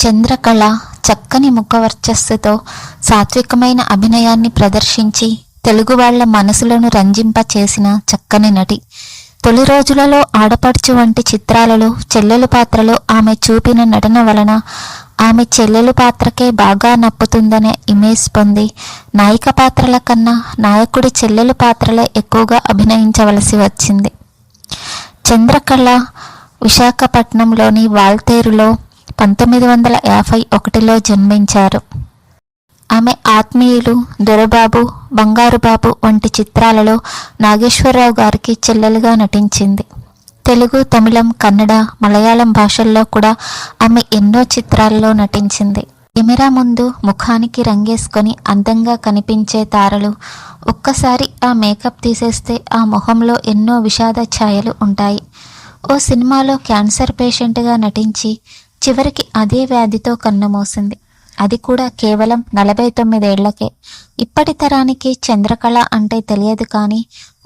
చంద్రకళ చక్కని ముఖవర్చస్సుతో సాత్వికమైన అభినయాన్ని ప్రదర్శించి తెలుగు వాళ్ళ మనసులను రంజింప చేసిన చక్కని నటి. తొలి రోజులలో ఆడపడుచు వంటి చిత్రాలలో చెల్లెలు పాత్రలో ఆమె చూపిన నటన వలన ఆమె చెల్లెలు పాత్రకే బాగా నప్పుతుందనే ఇమేజ్ పొంది నాయిక పాత్రల కన్నా నాయకుడి చెల్లెలు పాత్రలే ఎక్కువగా అభినయించవలసి వచ్చింది. చంద్రకళ విశాఖపట్నంలోని వాల్తేరులో పంతొమ్మిది వందల యాభై ఒకటిలో జన్మించారు. ఆమె ఆత్మీయులు దొరబాబు బంగారుబాబు వంటి చిత్రాలలో నాగేశ్వరరావు గారికి చెల్లెలుగా నటించింది. తెలుగు తమిళం కన్నడ మలయాళం భాషల్లో కూడా ఆమె ఎన్నో చిత్రాల్లో నటించింది. కెమెరా ముందు ముఖానికి రంగేసుకొని అందంగా కనిపించే తారలు ఒక్కసారి ఆ మేకప్ తీసేస్తే ఆ మొహంలో ఎన్నో విషాద ఛాయలు ఉంటాయి. ఓ సినిమాలో క్యాన్సర్ పేషెంట్గా నటించి చివరికి అదే వ్యాధితో కన్నుమూసింది. అది కూడా కేవలం నలభై తొమ్మిదేళ్ళకే ఇప్పటి తరానికి చంద్రకళ అంటే తెలియదు కానీ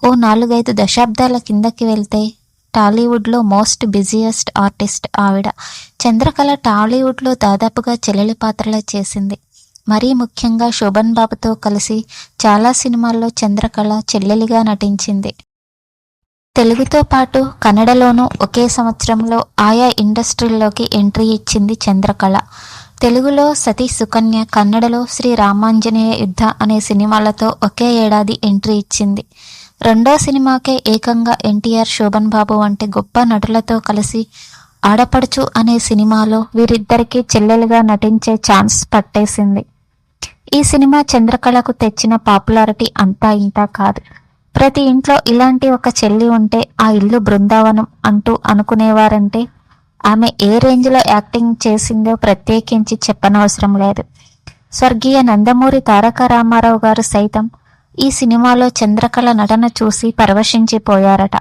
ఓ నాలుగైదు దశాబ్దాల కిందకి వెళ్తే టాలీవుడ్లో మోస్ట్ బిజియెస్ట్ ఆర్టిస్ట్ ఆవిడ. చంద్రకళ టాలీవుడ్లో దాదాపుగా చెల్లెలి పాత్రలే చేసింది. మరీ ముఖ్యంగా శోభన్ బాబుతో కలిసి చాలా సినిమాల్లో చంద్రకళ చెల్లెలిగా నటించింది. తెలుగుతో పాటు కన్నడలోనూ ఒకే సంవత్సరంలో ఆయా ఇండస్ట్రీల్లోకి ఎంట్రీ ఇచ్చింది చంద్రకళ. తెలుగులో సతీ సుకన్య కన్నడలో శ్రీ రామాంజనేయ యుద్ధ అనే సినిమాలతో ఒకే ఏడాది ఎంట్రీ ఇచ్చింది. రెండో సినిమాకే ఏకంగా ఎన్టీఆర్ శోభన్ బాబు వంటి గొప్ప నటులతో కలిసి ఆడపడుచు అనే సినిమాలో వీరిద్దరికీ చెల్లెలుగా నటించే ఛాన్స్ పట్టేసింది. ఈ సినిమా చంద్రకళకు తెచ్చిన పాపులారిటీ అంతా ఇంతా కాదు. ప్రతి ఇంట్లో ఇలాంటి ఒక చెల్లి ఉంటే ఆ ఇల్లు బృందావనం అంటూ అనుకునేవారంటే ఆమె ఏ రేంజ్లో యాక్టింగ్ చేసిందో ప్రత్యేకించి చెప్పనవసరం లేదు. స్వర్గీయ నందమూరి తారక రామారావు గారు సైతం ఈ సినిమాలో చంద్రకళ నటన చూసి పరవశించిపోయారట.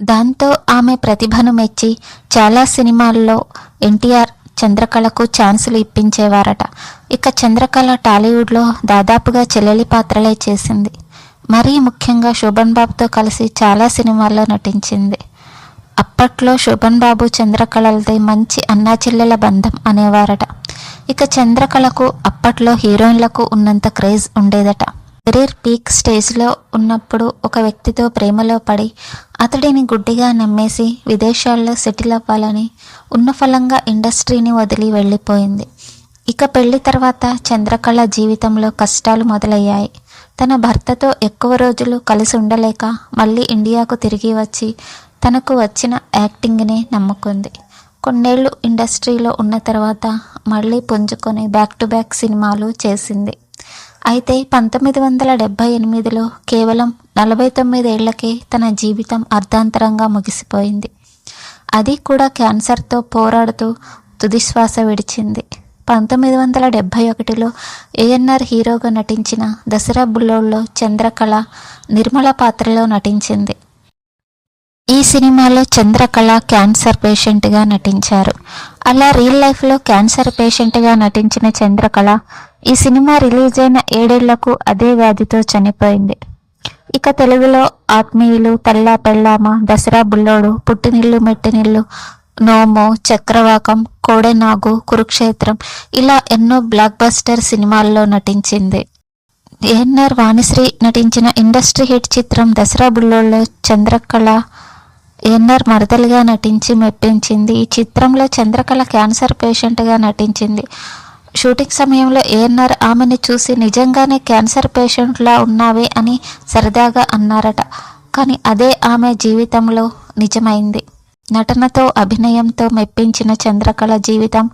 దాంతో ఆమె ప్రతిభను మెచ్చి చాలా సినిమాల్లో ఎన్టీఆర్ చంద్రకళకు ఛాన్సులు ఇప్పించేవారట. ఇక చంద్రకళ టాలీవుడ్లో దాదాపుగా చెల్లెలి పాత్రలే చేసింది. మరీ ముఖ్యంగా శోభన్ బాబుతో కలిసి చాలా సినిమాల్లో నటించింది. అప్పట్లో శోభన్ బాబు చంద్రకళలది మంచి అన్నా చెల్లెల బంధం అనేవారట. ఇక చంద్రకళకు అప్పట్లో హీరోయిన్లకు ఉన్నంత క్రేజ్ ఉండేదట. కెరీర్ పీక్ స్టేజ్లో ఉన్నప్పుడు ఒక వ్యక్తితో ప్రేమలో పడి అతడిని గుడ్డిగా నమ్మేసి విదేశాల్లో సెటిల్ అవ్వాలని ఉన్న ఫలంగా ఇండస్ట్రీని వదిలి వెళ్ళిపోయింది. ఇక పెళ్ళి తర్వాత చంద్రకళ జీవితంలో కష్టాలు మొదలయ్యాయి. తన భర్తతో ఎక్కువ రోజులు కలిసి ఉండలేక మళ్ళీ ఇండియాకు తిరిగి వచ్చి తనకు వచ్చిన యాక్టింగ్నే నమ్ముకుంది. కొన్నేళ్ళు ఇండస్ట్రీలో ఉన్న తర్వాత మళ్ళీ పుంజుకొని బ్యాక్ టు బ్యాక్ సినిమాలు చేసింది. అయితే పంతొమ్మిది వందల డెబ్భై ఎనిమిదిలో కేవలం నలభై తొమ్మిదేళ్ళకే తన జీవితం అర్ధాంతరంగా ముగిసిపోయింది. అది కూడా క్యాన్సర్తో పోరాడుతూ తుదిశ్వాస విడిచింది. పంతొమ్మిది వందల డెబ్భై ఒకటిలో ఏఎన్ఆర్ హీరోగా నటించిన దసరా బుల్లోల్లో చంద్రకళ నిర్మల పాత్రలో నటించింది. ఈ సినిమాలో చంద్రకళ క్యాన్సర్ పేషెంట్గా నటించారు. అలా రియల్ లైఫ్లో క్యాన్సర్ పేషెంట్గా నటించిన చంద్రకళ ఈ సినిమా రిలీజ్ అయిన ఏడేళ్ళకు అదే వ్యాధితో చనిపోయింది. ఇక తెలుగులో ఆత్మీయులు తెల్లా పెళ్ళామ దసరా బుల్లోడు పుట్టినిల్లు మెట్టినిల్లు నోమో చక్రవాకం కోడెనాగు కురుక్షేత్రం ఇలా ఎన్నో బ్లాక్ బస్టర్ సినిమాల్లో నటించింది. ఏఎన్ఆర్ వాణిశ్రీ నటించిన ఇండస్ట్రీ హిట్ చిత్రం దసరా బుల్లోలో చంద్రకళ ఏఎన్ఆర్ మరదలుగా నటించి మెప్పించింది. ఈ చిత్రంలో చంద్రకళ క్యాన్సర్ పేషెంట్గా నటించింది. షూటింగ్ సమయంలో ఏఎన్ఆర్ ఆమెను చూసి నిజంగానే క్యాన్సర్ పేషెంట్లా ఉన్నావే అని సరదాగా అన్నారట. కానీ అదే ఆమె జీవితంలో నిజమైంది. నటనతో అభినయంతో మెప్పించిన చంద్రకళ జీవితం